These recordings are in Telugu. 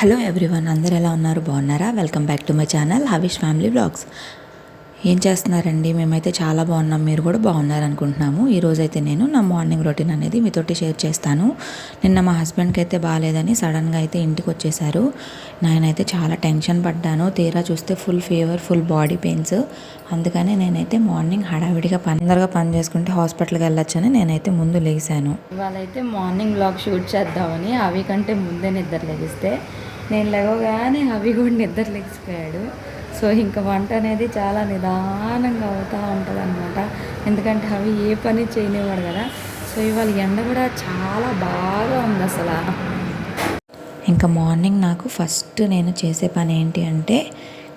హలో ఎవ్రీవన్ అందరు ఎలా ఉన్నారు? బాగున్నారా? Welcome back to my channel Havish family blogs ఏం చేస్తున్నారండి? మేమైతే చాలా బాగున్నాం. మీరు కూడా బాగున్నారు అనుకుంటున్నాము నేను నా మార్నింగ్ రొటీన్ అనేది మీతోటి షేర్ చేస్తాను. నిన్న మా హస్బెండ్కి అయితే బాగాలేదని సడన్గా అయితే ఇంటికి వచ్చేసారు. నేనైతే చాలా టెన్షన్ పడ్డాను. తీరా చూస్తే full fever full body pains. అందుకనే నేనైతే మార్నింగ్ హడావిడిగా పని తొందరగా పని చేసుకుంటే హాస్పిటల్కి వెళ్ళొచ్చని నేనైతే ముందు లేచాను ఇవాళ అయితే మార్నింగ్ బ్లాగ్ షూట్ చేద్దామని అవి కంటే ముందే నిద్ర లేగిస్తే నేను లేవగానే అవి కూడా నిద్ర లేచిపోయాడు. సో ఇంకా వంట అనేది చాలా నిదానంగా అవుతూ ఉంటుంది అనమాట ఎందుకంటే అవి ఏ పని చేయనివాడు కదా. సో ఇవాళ ఎండ కూడా చాలా బాగా ఉంది అసలు. ఇంకా మార్నింగ్ నాకు ఫస్ట్ నేను చేసే పని ఏంటి అంటే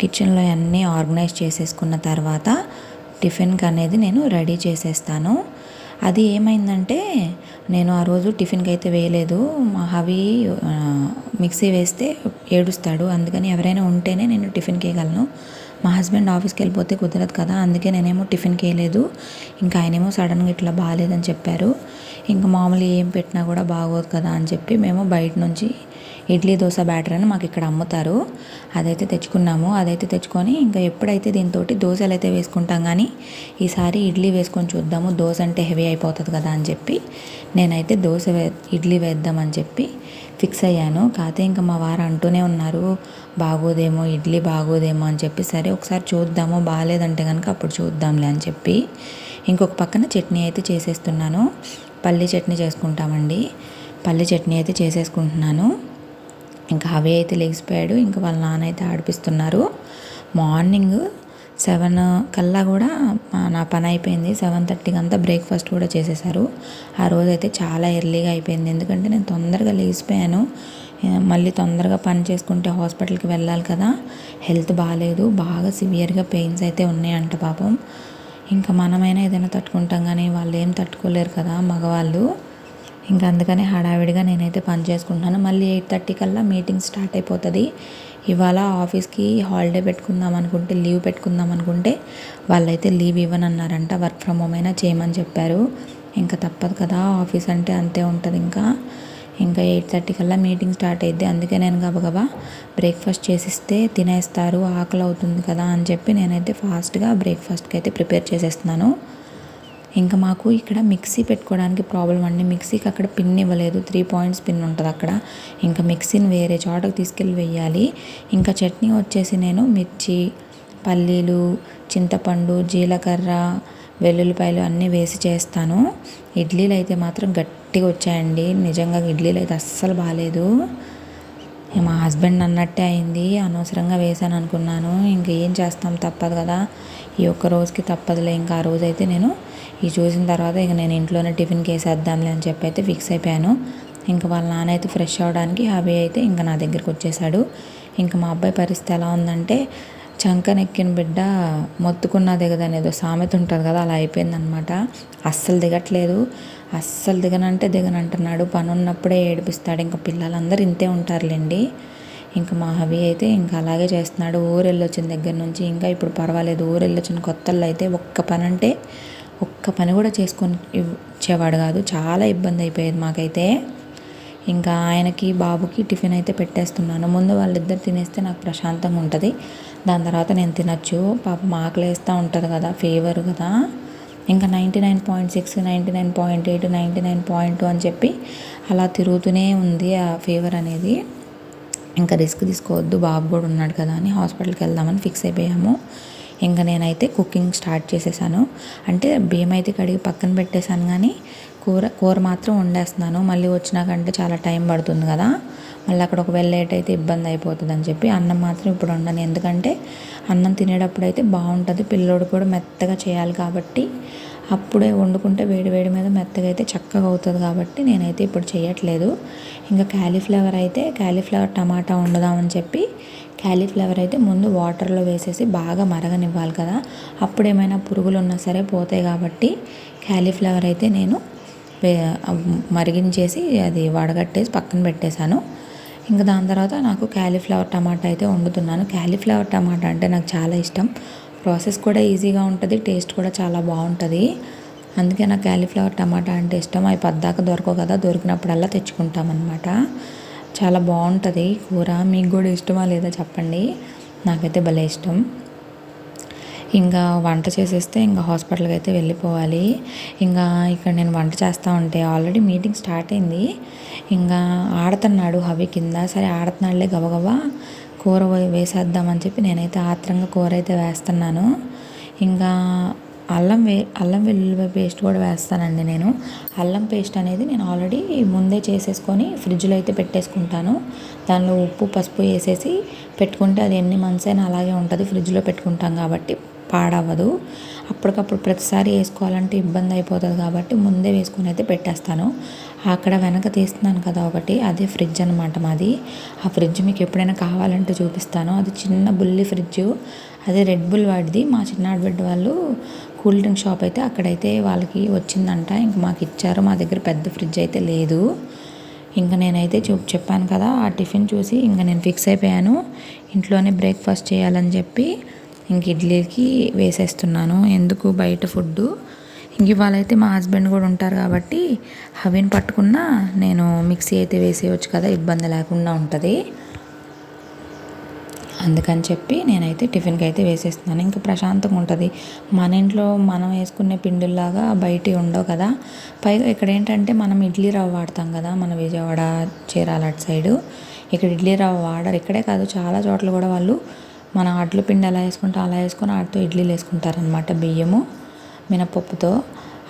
కిచెన్లో అన్నీ ఆర్గనైజ్ చేసేసుకున్న తర్వాత టిఫిన్కి అనేది నేను రెడీ చేసేస్తాను. అది ఏమైందంటే నేను ఆ రోజు టిఫిన్కి అయితే వేయలేదు. మా హవి మిక్సీ వేస్తే ఏడుస్తాడు. అందుకని ఎవరైనా ఉంటేనే నేను టిఫిన్కి వేయగలను. మా హస్బెండ్ ఆఫీస్కి వెళ్ళిపోతే కుదరదు కదా అందుకే నేనేమో టిఫిన్కి వేయలేదు. ఇంకా ఆయనేమో సడన్గా ఇట్లా బాగాలేదని చెప్పారు. ఇంకా మామూలు ఏం పెట్టినా కూడా బాగోదు కదా అని చెప్పి మేము బయట నుంచి ఇడ్లీ దోశ బ్యాటర్ అని మాకు ఇక్కడ అమ్ముతారు. అదైతే తెచ్చుకున్నాము. అదైతే తెచ్చుకొని ఇంకా ఎప్పుడైతే దీంతో దోశలు అయితే వేసుకుంటాం కానీ ఈసారి ఇడ్లీ వేసుకొని చూద్దాము. దోశ అంటే హెవీ అయిపోతుంది కదా అని చెప్పి నేనైతే దోశ వే ఇడ్లీ వేద్దామని చెప్పి ఫిక్స్ అయ్యాను. కాకపోతే ఇంకా మా వారు అంటూనే ఉన్నారు బాగోదేమో ఇడ్లీ బాగోదేమో అని చెప్పి సరే ఒకసారి చూద్దాము బాగాలేదంటే కనుక అప్పుడు చూద్దాంలే అని చెప్పి ఇంకొక పక్కన చట్నీ అయితే చేసేస్తున్నాను. పల్లి చట్నీ చేసుకుంటామండి. పల్లి చట్నీ అయితే చేసేసుకుంటున్నాను. ఇంకా అవి అయితే లెగిసిపోయాడు. ఇంకా వాళ్ళ నాన్న అయితే ఆడిపిస్తున్నారు. మార్నింగ్ సెవెన్ కల్లా కూడా నా పని అయిపోయింది. సెవెన్ థర్టీకి అంతా బ్రేక్ఫాస్ట్ కూడా చేసేసారు ఆ రోజు అయితే చాలా ఎర్లీగా అయిపోయింది. ఎందుకంటే నేను తొందరగా లేచిపోయాను మళ్ళీ తొందరగా పని చేసుకుంటే హాస్పిటల్కి వెళ్ళాలి కదా. హెల్త్ బాగాలేదు బాగా సివియర్గా పెయిన్స్ అయితే ఉన్నాయంట పాపం. ఇంకా మనమైనా ఏదైనా తట్టుకుంటాం కానీ వాళ్ళు ఏం తట్టుకోలేరు కదా మగవాళ్ళు. ఇంకా అందుకనే హడావిడిగా నేనైతే పని చేసుకుంటున్నాను. మళ్ళీ ఎయిట్ థర్టీ కల్లా మీటింగ్ స్టార్ట్ అయిపోతుంది. ఇవాళ ఆఫీస్కి హాలిడే పెట్టుకుందాం అనుకుంటే లీవ్ పెట్టుకుందాం అనుకుంటే వాళ్ళైతే లీవ్ ఇవ్వనన్నారంట. వర్క్ ఫ్రమ్ హోమ్ అయినా చేయమని చెప్పారు. ఇంకా తప్పదు కదా ఆఫీస్ అంటే అంతే ఉంటుంది ఇంకా. ఇంకా ఎయిట్ థర్టీ కల్లా మీటింగ్ స్టార్ట్ అయింది అందుకే నేను గబగబా బ్రేక్ఫాస్ట్ చేసిస్తే తినేస్తారు ఆకలి అవుతుంది కదా అని చెప్పి నేనైతే ఫాస్ట్గా బ్రేక్ఫాస్ట్కి అయితే ప్రిపేర్ చేసేస్తున్నాను. ఇంకా మాకు ఇక్కడ మిక్సీ పెట్టుకోవడానికి ప్రాబ్లం అండి. మిక్సీకి అక్కడ పిన్ ఇవ్వలేదు. త్రీ పాయింట్స్ పిన్ ఉంటుంది అక్కడ. ఇంకా మిక్సీని వేరే చోటకి తీసుకెళ్ళి వెయ్యాలి. ఇంకా చట్నీ వచ్చేసి నేను మిర్చి పల్లీలు చింతపండు జీలకర్ర వెల్లుల్లిపాయలు అన్నీ వేసి చేస్తాను. ఇడ్లీలు అయితే మాత్రం గట్టిగా వచ్చాయండి. నిజంగా ఇడ్లీలు అయితే అస్సలు బాగాలేదు మా హస్బెండ్ అన్నట్టే అయింది. అనవసరంగా వేసాను అనుకున్నాను. ఇంకా ఏం చేస్తాం? తప్పదు కదా. ఈ ఒక్క రోజుకి తప్పదులే. ఇంకా ఆ రోజు అయితే నేను ఈ చూసిన తర్వాత ఇక నేను ఇంట్లోనే టిఫిన్కి వేసేద్దాంలే అని చెప్పి అయితే ఫిక్స్ అయిపోయాను. ఇంకా వాళ్ళ నాన్న అయితే ఫ్రెష్ అవ్వడానికి అవి అయితే ఇంకా నా దగ్గరికి వచ్చేసాడు. ఇంకా మా అబ్బాయి పరిస్థితి ఎలా ఉందంటే చంకనెక్కిన బిడ్డ మొత్తుకున్నా కదా ఏదో సామెత ఉంటుంది కదా అలా అయిపోయిందనమాట అస్సలు దిగట్లేదు. అస్సలు దిగనంటే దిగనంటున్నాడు. పని ఉన్నప్పుడే ఏడిపిస్తాడు. ఇంకా పిల్లలందరూ ఇంతే ఉంటారులేండి. ఇంకా మా హవి అయితే ఇంకా అలాగే చేస్తున్నాడు. ఊరు వెళ్ళొచ్చిన దగ్గర నుంచి ఇంకా ఇప్పుడు పర్వాలేదు. ఊరు వెళ్ళొచ్చిన కొత్తల్లో అయితే ఒక్క పని అంటే ఒక్క పని కూడా చేసుకొని ఇచ్చేవాడు కాదు. చాలా ఇబ్బంది అయిపోయేది మాకైతే. ఇంకా ఆయనకి బాబుకి టిఫిన్ అయితే పెట్టేస్తున్నాను. ముందు వాళ్ళిద్దరు తినేస్తే నాకు ప్రశాంతంగా ఉంటుంది. దాని తర్వాత నేను తినచ్చు. పాపం ఆకలి వేస్తూ ఉంటుంది కదా ఫీవర్ కదా. ఇంకా ninety nine point six ninety nine point eight ninety nine point two అని చెప్పి అలా తిరుగుతూనే ఉంది ఆ ఫీవర్ అనేది. ఇంకా రిస్క్ తీసుకోవద్దు బాబు కూడా ఉన్నాడు కదా అని హాస్పిటల్కి వెళ్దామని ఫిక్స్ అయిపోయాము. ఇంకా నేనైతే కుకింగ్ స్టార్ట్ చేసేసాను. అంటే బియ్యం అయితే కడిగి పక్కన పెట్టేశాను కానీ కూర కూర మాత్రం వండేస్తున్నాను. మళ్ళీ వచ్చినాకంటే చాలా టైం పడుతుంది కదా. మళ్ళీ అక్కడ ఒకవేళ లేట్ అయితే ఇబ్బంది అయిపోతుంది అని చెప్పి అన్నం మాత్రం ఇప్పుడు వండను. ఎందుకంటే అన్నం తినేటప్పుడు అయితే బాగుంటుంది. పిల్లోడు కూడా మెత్తగా చేయాలి కాబట్టి అప్పుడే వండుకుంటే వేడి వేడి మీద మెత్తగా అయితే చక్కగా అవుతుంది కాబట్టి నేనైతే ఇప్పుడు చేయట్లేదు. ఇంకా క్యాలీఫ్లవర్ అయితే క్యాలీఫ్లవర్ టమాటా వండుదామని చెప్పి క్యాలీఫ్లవర్ అయితే ముందు వాటర్లో వేసేసి బాగా మరగనివ్వాలి కదా. అప్పుడు ఏమైనా పురుగులు ఉన్నా సరే పోతాయి కాబట్టి క్యాలీఫ్లవర్ అయితే నేను మరిగించేసి అది వడగట్టేసి పక్కన పెట్టేశాను. ఇంకా దాని తర్వాత నాకు క్యాలీఫ్లవర్ టమాటా అయితే వండుతున్నాను. క్యాలీఫ్లవర్ టమాటా అంటే నాకు చాలా ఇష్టం. ప్రాసెస్ కూడా ఈజీగా ఉంటుంది టేస్ట్ కూడా చాలా బాగుంటుంది. అందుకే నాకు క్యాలీఫ్లవర్ టమాటా అంటే ఇష్టం. అవి పద్దాక దొరకవు కదా దొరికినప్పుడల్లా తెచ్చుకుంటాం అనమాట చాలా బాగుంటుంది కూర. మీకు కూడా ఇష్టమా లేదా చెప్పండి. నాకైతే భలే ఇష్టం. ఇంకా వంట చేసేస్తే ఇంకా హాస్పిటల్కి అయితే వెళ్ళిపోవాలి. ఇంకా ఇక్కడ నేను వంట చేస్తూ ఉంటే ఆల్రెడీ మీటింగ్ స్టార్ట్ అయింది. ఇంకా ఆడుతున్నాడు హవి కింద. సరే ఆడుతున్నాడులే గబగబా కూర వేసేద్దామని చెప్పి నేనైతే ఆత్రంగా కూర అయితే వేస్తున్నాను. ఇంకా అల్లం వే అల్లం వెల్లుల్లి పేస్ట్ కూడా వేస్తానండి నేను. అల్లం పేస్ట్ అనేది నేను ఆల్రెడీ ముందే చేసేసుకొని ఫ్రిడ్జ్లో అయితే పెట్టేసుకుంటాను. దానిలో ఉప్పు పసుపు వేసేసి పెట్టుకుంటే అది ఎన్ని మంత్స్ అయినా అలాగే ఉంటుంది. ఫ్రిడ్జ్లో పెట్టుకుంటాం కాబట్టి. పాడవదు అప్పటికప్పుడు ప్రతిసారి వేసుకోవాలంటే ఇబ్బంది అయిపోతుంది కాబట్టి ముందే వేసుకొని అయితే పెట్టేస్తాను. అక్కడ వెనక తీస్తున్నాను కదా ఒకటి అదే ఫ్రిడ్జ్ అనమాట మాది. ఆ ఫ్రిడ్జ్ మీకు ఎప్పుడైనా కావాలంటే చూపిస్తాను. అది చిన్న బుల్లి ఫ్రిడ్జ్. అదే రెడ్ బుల్ వాడిది. మా చిన్నాడు బిడ్డ వాళ్ళు కూల్ డ్రింక్ షాప్ అయితే అక్కడైతే వాళ్ళకి వచ్చిందంట. ఇంక మాకు ఇచ్చారు. మా దగ్గర పెద్ద ఫ్రిడ్జ్ అయితే లేదు. ఇంకా నేనైతే చూ చెప్పాను కదా ఆ టిఫిన్ చూసి ఇంకా నేను ఫిక్స్ అయిపోయాను. ఇంట్లోనే బ్రేక్ఫాస్ట్ చేయాలని చెప్పి ఇంక ఇడ్లీకి వేసేస్తున్నాను. ఎందుకు? బయట ఫుడ్ ఇంక ఇవాళ అయితే మా హస్బెండ్ కూడా ఉంటారు కాబట్టి హవిని పట్టుకున్నా నేను మిక్సీ అయితే వేసేయచ్చు కదా ఇబ్బంది లేకుండా ఉంటుంది. అందుకని చెప్పి నేనైతే టిఫిన్కి అయితే వేసేస్తున్నాను. ఇంకా ప్రశాంతంగా ఉంటుంది. మన ఇంట్లో మనం వేసుకునే పిండిల్లాగా బయట ఉండవు కదా. పైగా ఇక్కడ ఏంటంటే మనం ఇడ్లీ రవ్వ వాడతాం కదా మన విజయవాడ చీరాల అటు సైడు. ఇక్కడ ఇడ్లీ రవ్వ వాడరు. ఇక్కడే కాదు చాలా చోట్ల కూడా వాళ్ళు మన ఆటలు పిండి ఎలా వేసుకుంటే అలా వేసుకొని వాటితో ఇడ్లీలు వేసుకుంటారనమాట బియ్యము మినపప్పుతో.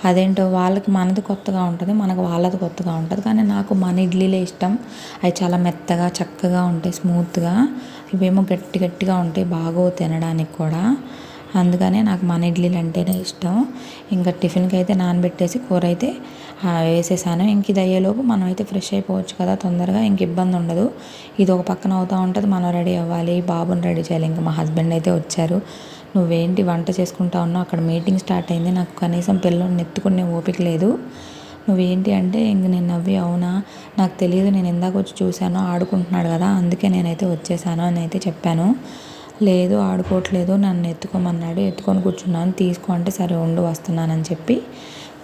అదేంటో వాళ్ళకి మనది కొత్తగా ఉంటుంది మనకు వాళ్ళది కొత్తగా ఉంటుంది. కానీ నాకు మన ఇడ్లీలే ఇష్టం. అవి చాలా మెత్తగా చక్కగా ఉంటాయి స్మూత్గా ఇవేమో గట్టి గట్టిగా ఉంటాయి బాగో తినడానికి కూడా. అందుకనే నాకు మన ఇడ్లీలు అంటేనే ఇష్టం. ఇంకా టిఫిన్కి అయితే నానబెట్టేసి కూర అయితే వేసేసాను. ఇంక ఇది అయ్యేలోపు మనం అయితే ఫ్రెష్ అయిపోవచ్చు కదా తొందరగా ఇంక ఇబ్బంది ఉండదు. ఇది ఒక పక్కన అవుతూ ఉంటుంది మనం రెడీ అవ్వాలి బాబుని రెడీ చేయాలి. ఇంకా మా హస్బెండ్ అయితే వచ్చారు. నువ్వేంటి వంట చేసుకుంటా ఉన్నావు? అక్కడ మీటింగ్ స్టార్ట్ అయింది. నాకు కనీసం పిల్లల్ని ఎత్తుకునే ఓపిక లేదు. నువ్వేంటి అంటే ఇంక నేను నవ్వి అవునా? నాకు తెలియదు నేను ఇందాక వచ్చి చూశాను ఆడుకుంటున్నాడు కదా అందుకే నేనైతే వచ్చేసాను అని అయితే చెప్పాను. లేదు ఆడుకోవట్లేదు నన్ను ఎత్తుకోమన్నాడు. ఎత్తుకొని కూర్చున్నాను. తీసుకో అంటే సరే ఉండు వస్తున్నానని చెప్పి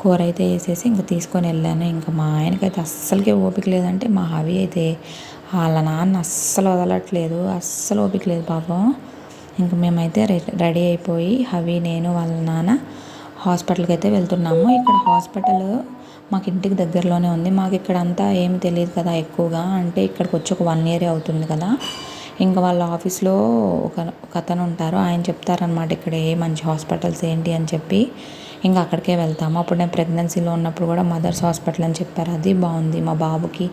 కూర అయితే వేసేసి ఇంకా తీసుకొని వెళ్ళాను. ఇంకా మా ఆయనకైతే అస్సలకే ఓపిక లేదంటే మా హవి అయితే వాళ్ళ నాన్న అస్సలు వదలట్లేదు. అస్సలు ఓపిక లేదు పాపం. ఇంకా మేమైతే రెడీ అయిపోయి హవి నేను వాళ్ళ నాన్న హాస్పిటల్కి అయితే వెళ్తున్నాము. ఇక్కడ హాస్పిటల్ మాకు ఇంటికి దగ్గరలోనే ఉంది. మాకు ఇక్కడ అంతా ఏమి తెలియదు కదా ఎక్కువగా. అంటే ఇక్కడికి వచ్చి ఒక వన్ ఇయర్ అవుతుంది కదా. ఇంకా వాళ్ళ ఆఫీస్లో ఒక ఒక అతను ఉంటారు. ఆయన చెప్తారనమాట ఇక్కడ ఏ మంచి హాస్పిటల్స్ ఏంటి అని చెప్పి. ఇంకా అక్కడికే వెళ్తాము. అప్పుడు నేను ప్రెగ్నెన్సీలో ఉన్నప్పుడు కూడా మదర్స్ హాస్పిటల్ అని చెప్పారు. అది బాగుంది. మా బాబుకి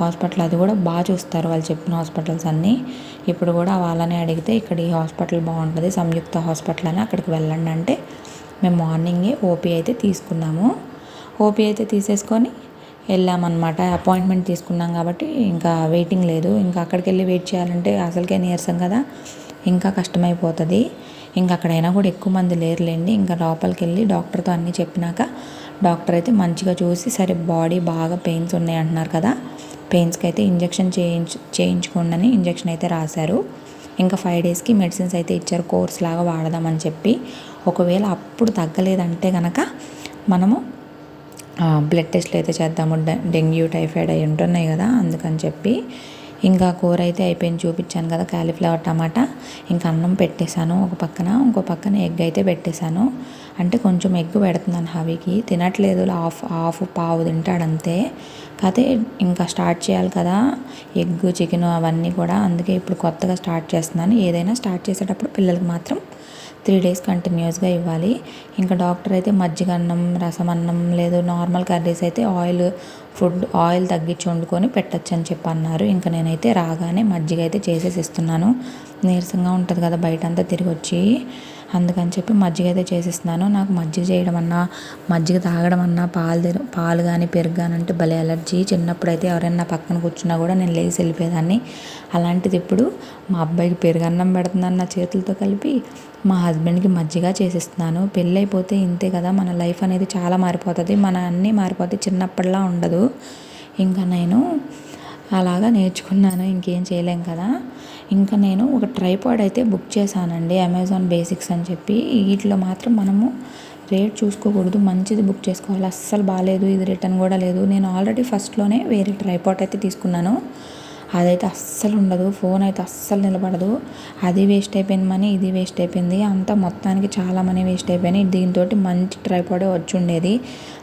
హాస్పిటల్ అది కూడా బాగా చూస్తారు వాళ్ళు చెప్పిన హాస్పిటల్స్ అన్నీ. ఇప్పుడు కూడా వాళ్ళని అడిగితే ఇక్కడ ఈ హాస్పిటల్ బాగుంటుంది సంయుక్త హాస్పిటల్ అని అక్కడికి వెళ్ళండి అంటే మేము మార్నింగే ఓపీ అయితే తీసుకున్నాము. ఓపీ అయితే తీసేసుకొని వెళ్ళామన్నమాట. అపాయింట్మెంట్ తీసుకున్నాం కాబట్టి ఇంకా వెయిటింగ్ లేదు. ఇంకా అక్కడికి వెళ్ళి వెయిట్ చేయాలంటే అసలుకే నీరసం కదా. ఇంకా కష్టమైపోతుంది. ఇంకా అక్కడైనా కూడా ఎక్కువ మంది లేరులేండి. ఇంకా లోపలికి వెళ్ళి డాక్టర్తో అన్నీ చెప్పినాక డాక్టర్ అయితే మంచిగా చూసి సరే బాడీ బాగా పెయిన్స్ ఉన్నాయి అంటున్నారు కదా. పెయిన్స్కి అయితే ఇంజెక్షన్ చేయించు చేయించుకోండి అని ఇంజెక్షన్ అయితే రాశారు. ఇంకా ఫైవ్ డేస్కి మెడిసిన్స్ అయితే ఇచ్చారు. కోర్స్ లాగా వాడదామని చెప్పి. ఒకవేళ అప్పుడు తగ్గలేదంటే కనుక మనము బ్లడ్ టెస్ట్లు అయితే చేద్దాము. డెంగ్యూ టైఫాయిడ్ అవి ఉంటున్నాయి కదా అందుకని చెప్పి ఇంకా కూర అయితే అయిపోయింది. చూపించాను కదా కాలీఫ్లవర్ టమాటా. ఇంకా అన్నం పెట్టేశాను ఒక పక్కన. ఇంకో పక్కన ఎగ్ అయితే పెట్టేశాను. అంటే కొంచెం ఎగ్ పెడుతున్నాను హవికి. తినట్లేదు. హాఫ్ హాఫ్ పావు తింటాడంతే కాకపోతే ఇంకా స్టార్ట్ చేయాలి కదా. ఎగ్ చికెన్ అవన్నీ కూడా. అందుకే ఇప్పుడు కొత్తగా స్టార్ట్ చేస్తున్నాను. ఏదైనా స్టార్ట్ చేసేటప్పుడు పిల్లలకి మాత్రం త్రీ డేస్ కంటిన్యూస్గా ఇవ్వాలి. ఇంకా డాక్టర్ అయితే మజ్జిగ అన్నం రసం అన్నం లేదు నార్మల్ కర్రీస్ అయితే ఆయిల్ ఫుడ్ ఆయిల్ తగ్గించి వండుకొని పెట్టచ్చు అని చెప్పి అన్నారు ఇంకా నేనైతే రాగానే మజ్జిగ అయితే చేసేసి ఇస్తున్నాను. నీరసంగా ఉంటుంది కదా బయట అంతా తిరిగి వచ్చి అందుకని చెప్పి మజ్జిగ అయితే చేసిస్తున్నాను. నాకు మజ్జిగ చేయడం అన్నా మజ్జిగ తాగడం అన్నా పాలు తెర- పాలు కానీ పెరుగు కానీ అంటే భలే ఎలర్జీ చిన్నప్పుడు అయితే ఎవరైనా నా పక్కన కూర్చున్నా కూడా నేను లేచి వెళ్ళిపోయేదాన్ని. అలాంటిది ఇప్పుడు మా అబ్బాయికి పెరుగు అన్నం పెడుతున్నాను నా చేతులతో కలిపి మా హస్బెండ్కి మజ్జిగ చేసిస్తున్నాను. పెళ్ళి అయిపోతే ఇంతే కదా మన లైఫ్ అనేది చాలా మారిపోతుంది. మన అన్నీ మారిపోతే చిన్నప్పటిలా ఉండదు. ఇంకా నేను అలాగా నేర్చుకున్నాను. ఇంకేం చేయలేం కదా. ఇంకా నేను ఒక ట్రైపాడ్ అయితే బుక్ చేశానండి అమెజాన్ బేసిక్స్ అని చెప్పి. వీటిలో మాత్రం మనము రేట్ చూసుకోకూడదు మంచిది బుక్ చేసుకోవాలి. అస్సలు బాగాలేదు ఇది రిటర్న్ కూడా లేదు. నేను ఆల్రెడీ ఫస్ట్లోనే వేరే ట్రైపాడ్ అయితే తీసుకున్నాను. అదైతే అస్సలు ఉండదు ఫోన్ అయితే అస్సలు నిలబడదు. అది వేస్ట్ అయిపోయింది మనీ ఇది వేస్ట్ అయిపోయింది. అంతా మొత్తానికి చాలా మనీ వేస్ట్ అయిపోయినాయి. దీంతో మంచి ట్రైపాడే వచ్చి ఉండేది.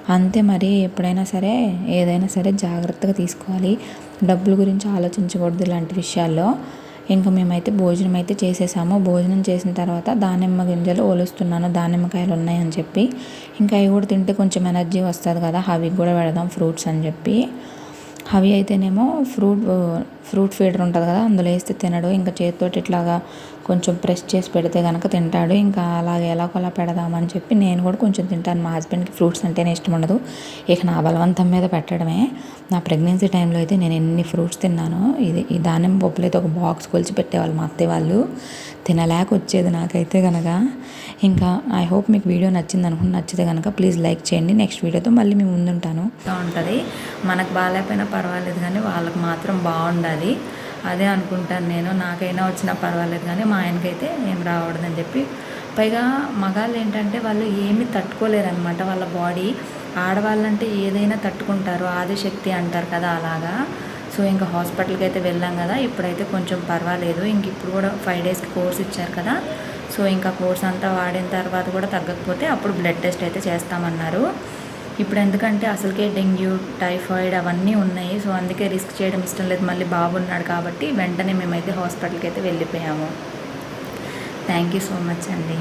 అంతే మరి ఎప్పుడైనా సరే ఏదైనా సరే జాగ్రత్తగా తీసుకోవాలి. డబ్బుల గురించి ఆలోచించకూడదు ఇలాంటి విషయాల్లో. ఇంకా మేమైతే భోజనం అయితే చేసేసాము. భోజనం చేసిన తర్వాత దానిమ్మ గింజలు ఓలుస్తున్నాను దానిమ్మకాయలు ఉన్నాయని చెప్పి. ఇంకా అవి కూడా తింటే కొంచెం ఎనర్జీ వస్తుంది కదా అవి కూడా పెడదాం ఫ్రూట్స్ అని చెప్పి. అవి అయితేనేమో ఫ్రూట్ ఫ్రూట్ ఫీడర్ ఉంటుంది కదా అందులో వేస్తే తినడు. ఇంకా చేతితోటి ఇట్లాగా కొంచెం ప్రెస్ చేసి పెడితే కనుక తింటాడు. ఇంకా అలాగే ఎలాగోలా పెడదామని చెప్పి నేను కూడా కొంచెం తింటాను. మా హస్బెండ్కి ఫ్రూట్స్ అంటేనే ఇష్టం ఉండదు. ఇక నా బలవంతం మీద పెట్టడమే. నా ప్రెగ్నెన్సీ టైంలో అయితే నేను ఎన్ని ఫ్రూట్స్ తిన్నాను ఇది ఈ దానిమ్మ పప్పులు అయితే ఒక బాక్స్ కొలిచి పెట్టేవాళ్ళు మా అత్తయ్య వాళ్ళు. తినలేక వచ్చేది నాకైతే కనుక ఇంకా ఐ హోప్ మీకు వీడియో నచ్చింది అనుకుని నచ్చితే కనుక ప్లీజ్ లైక్ చేయండి. నెక్స్ట్ వీడియోతో మళ్ళీ మేము ముందుంటాను. ఉంటుంది. మనకు బాగాలేకపోయినా పర్వాలేదు కానీ వాళ్ళకి మాత్రం బాగుండాలి. అదే అనుకుంటాను నేను. నాకైనా వచ్చినా పర్వాలేదు కానీ మా ఆయనకైతే ఏం రావడదని చెప్పి. పైగా మగాళ్ళు ఏంటంటే వాళ్ళు ఏమీ తట్టుకోలేరనమాట వాళ్ళ బాడీ ఆడవాళ్ళంటే ఏదైనా తట్టుకుంటారు. ఆదిశక్తి అంటారు కదా అలాగా. సో ఇంకా హాస్పిటల్కి అయితే వెళ్ళాం కదా. ఇప్పుడైతే కొంచెం పర్వాలేదు. ఇంక ఇప్పుడు కూడా ఫైవ్ డేస్కి కోర్స్ ఇచ్చారు కదా. సో ఇంకా కోర్స్ అంతా వాడిన తర్వాత కూడా తగ్గకపోతే అప్పుడు బ్లడ్ టెస్ట్ అయితే చేస్తామన్నారు. ఇప్పుడు ఎందుకంటే అసలుకే డెంగ్యూ టైఫాయిడ్ అవన్నీ ఉన్నాయి. సో అందుకే రిస్క్ చేయడం ఇష్టం లేదు. మళ్ళీ బాబు ఉన్నాడు కాబట్టి వెంటనే మేమైతే హాస్పిటల్కి అయితే వెళ్ళిపోయాము. థ్యాంక్ యూ సో మచ్ అండి.